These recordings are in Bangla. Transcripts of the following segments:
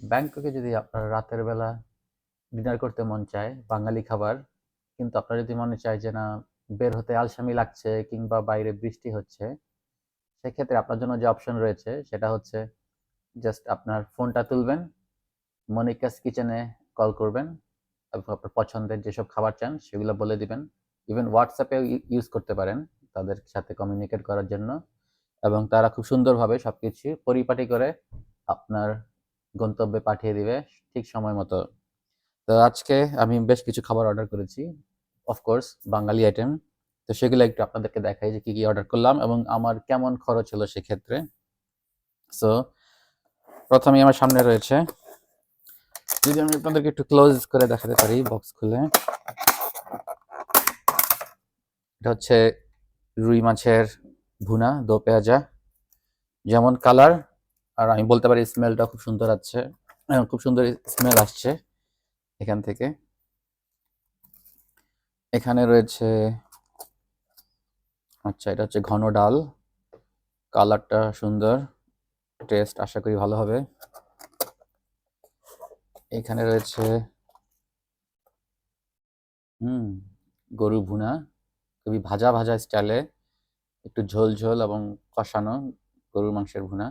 ব্যাংককে যদি আপনার রাতের বেলা ডিনার করতে মন চায়, বাঙালি খাবার, কিন্তু আপনার যদি মনে চায় যে না, বের হতে আলসামি লাগছে কিংবা বাইরে বৃষ্টি হচ্ছে, সেক্ষেত্রে আপনার জন্য যে অপশন রয়েছে, সেটা হচ্ছে জাস্ট আপনার ফোনটা তুলবেন, মনিকাস কিচেনে কল করবেন, এবং আপনার পছন্দের যেসব খাবার চান, সেগুলো বলে দিবেন। ইভেন হোয়াটসঅ্যাপেও ইউজ করতে পারেন তাদের সাথে কমিউনিকেট করার জন্য। এবং তারা খুব সুন্দরভাবে সবকিছু পরিপাটি করে আপনার গন্তব্যে পাঠিয়ে দিবে ঠিক সময় মতো। তো আজকে আমি বেশ কিছু খাবার অর্ডার করেছি অফকোর্স বাঙালি আইটেম তো সেগুলো একটু আপনাদেরকে দেখাই যে কি কি অর্ডার করলাম এবং আমার কেমন খরচ হলো সেক্ষেত্রে। সো প্রথমে আমার সামনে রয়েছে, যদি আমি আপনাদেরকে একটু ক্লোজ করে দেখাতে পারি বক্স খুলে। এটা হচ্ছে রুই মাছের ভুনা, দো পেঁয়াজা। যেমন কালার আর আমি বলতে পারি স্মেলটা খুব সুন্দর আছে। খুব সুন্দর স্মেল আসছে এখান থেকে। এখানে রয়েছে আচ্ছা এটা হচ্ছে ঘন ডাল। কালারটা সুন্দর টেস্ট আশা করি ভালো হবে। এখানে রয়েছে, হুম, গরু ভুনা। খুবই ভাজা ভাজা স্টাইলে একটু ঝোল ঝোল এবং কষানো গরুর মাংসের ভুনা।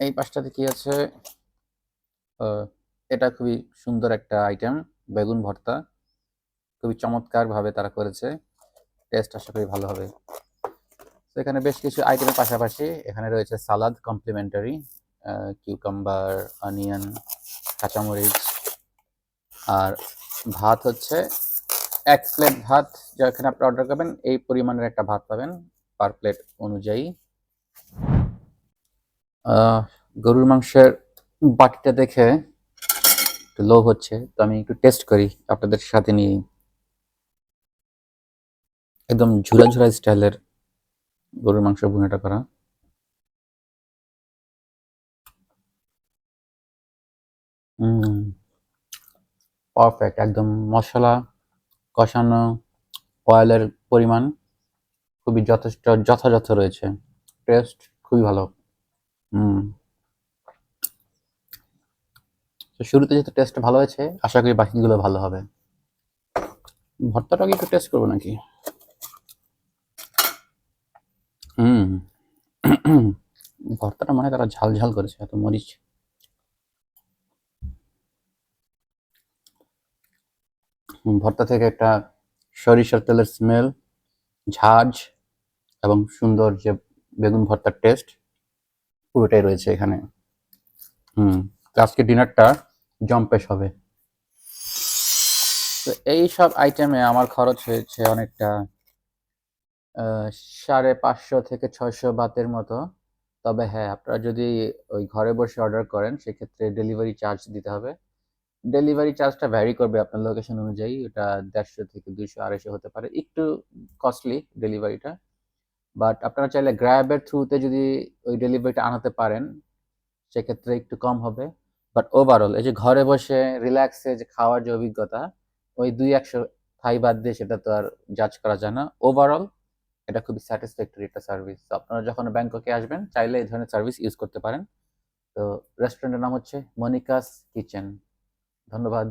এই পাশটাতে কি আছে? এটা খুবই সুন্দর একটা আইটেম বেগুন ভর্তা। খুবই চমৎকার ভাবে তারা করেছে। টেস্ট আশা করি ভালো হবে। তো এখানে বেশ কিছু আইটেমের পাশাপাশি এখানে রয়েছে সালাদ কমপ্লিমেন্টারি কিউকাম্বার অনিয়ন কাঁচামরিচ। আর ভাত হচ্ছে এক প্লেট ভাত যেখানে আপনি অর্ডার করবেন, এই পরিমাণের একটা ভাত পাবেন পার প্লেট অনুযায়ী। গরুর মাংসের বাটিটা দেখে একটু লোভ হচ্ছে, তো আমি একটু টেস্ট করি আপনাদের সাথে নিয়ে। একদম ঝুরা ঝুরা স্টাইলের গরুর মাংস ভুনাটা করা। পারফেক্ট একদম মশলা কষানো অয়েলের পরিমাণ খুবই যথেষ্ট, যথাযথ রয়েছে। টেস্ট খুবই ভালো। তো শুরুতে যেহেতু টেস্ট ভালো হয়েছে, আশা করি বাকিগুলো ভালো হবে। ভর্তাটাকে একটু টেস্ট করব নাকি? হুম। ভর্তাটা মানে তারা ঝাল ঝাল করেছে, এত মরিচ। ভর্তা থেকে একটা সরিষার তেলের স্মেল ঝাঁঝ এবং সুন্দর যে বেগুন ভর্তার টেস্ট পুরোটাই রয়েছে এখানে। হুম আজকে ডিনারটা জম্পেশ হবে। তো এই সব আইটেমে আমার খরচ হয়েছে অনেকটা সাড়ে পাঁচশো থেকে ছয়শো বাতের মতো। তবে হ্যাঁ আপনারা যদি ওই ঘরে বসে অর্ডার করেন, সেক্ষেত্রে ডেলিভারি চার্জ দিতে হবে। ডেলিভারি চার্জটা ভ্যারি করবে আপনার লোকেশন অনুযায়ী। ওটা দেড়শো থেকে দুইশো, আড়াইশো হতে পারে। একটু কস্টলি ডেলিভারিটা বাট আপনারা চাইলে গ্র্যাবের থ্রুতে যদি ওই ডেলিভারিটা আনাতে পারেন, সেক্ষেত্রে একটু কম হবে। বাট ওভারঅল এই যে ঘরে বসে রিল্যাক্সে যে খাওয়ার যে অভিজ্ঞতা, ওই দুই একশো থাই বাদ দিয়ে সেটা তো আর জাজ করা যায় না। ওভারঅল এটা খুবই স্যাটিসফ্যাক্টরি একটা সার্ভিস তো আপনারা যখন ব্যাংককে আসবেন, চাইলে এই ধরনের সার্ভিস ইউজ করতে পারেন। তো রেস্টুরেন্টের নাম হচ্ছে মনিকাস কিচেন। ধন্যবাদ।